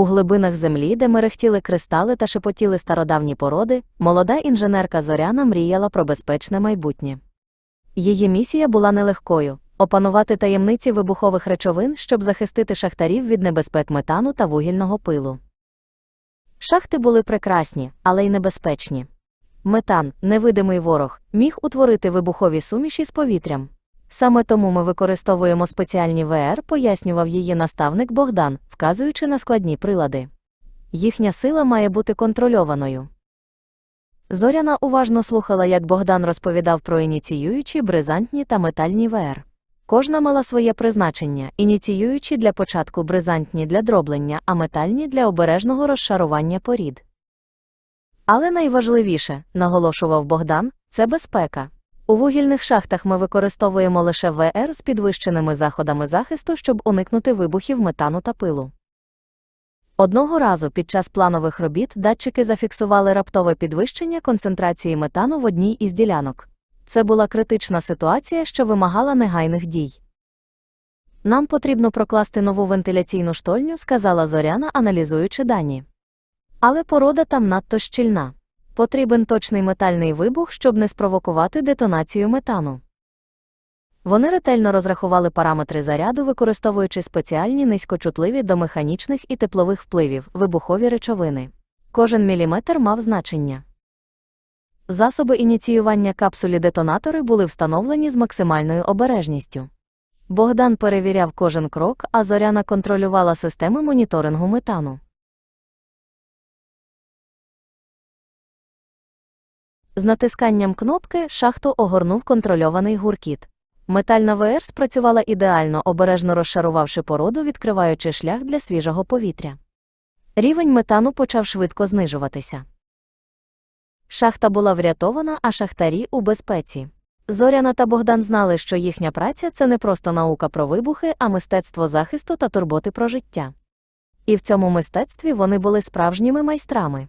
У глибинах землі, де мерехтіли кристали та шепотіли стародавні породи, молода інженерка Зоряна мріяла про безпечне майбутнє. Її місія була нелегкою опанувати таємниці вибухових речовин, щоб захистити шахтарів від небезпек метану та вугільного пилу. Шахти були прекрасні, але й небезпечні. Метан, невидимий ворог, міг утворити вибухові суміші з повітрям. Саме тому ми використовуємо спеціальні ВР, пояснював її наставник Богдан, вказуючи на складні прилади. Їхня сила має бути контрольованою. Зоряна уважно слухала, як Богдан розповідав про ініціюючі, бризантні та метальні ВР. Кожна мала своє призначення, ініціюючі для початку бризантні для дроблення, а метальні для обережного розшарування порід. Але найважливіше, наголошував Богдан, це безпека. У вугільних шахтах ми використовуємо лише ВР з підвищеними заходами захисту, щоб уникнути вибухів метану та пилу. Одного разу під час планових робіт датчики зафіксували раптове підвищення концентрації метану в одній із ділянок. Це була критична ситуація, що вимагала негайних дій. Нам потрібно прокласти нову вентиляційну штольню, сказала Зоряна, аналізуючи дані. Але порода там надто щільна. Потрібен точний метальний вибух, щоб не спровокувати детонацію метану. Вони ретельно розрахували параметри заряду, використовуючи спеціальні низькочутливі до механічних і теплових впливів вибухові речовини. Кожен міліметр мав значення. Засоби ініціювання капсулі детонатори були встановлені з максимальною обережністю. Богдан перевіряв кожен крок, а Зоряна контролювала системи моніторингу метану. З натисканням кнопки шахту огорнув контрольований гуркіт. Метальна ВР спрацювала ідеально, обережно розшарувавши породу, відкриваючи шлях для свіжого повітря. Рівень метану почав швидко знижуватися. Шахта була врятована, а шахтарі у безпеці. Зоряна та Богдан знали, що їхня праця це не просто наука про вибухи, а мистецтво захисту та турботи про життя. І в цьому мистецтві вони були справжніми майстрами.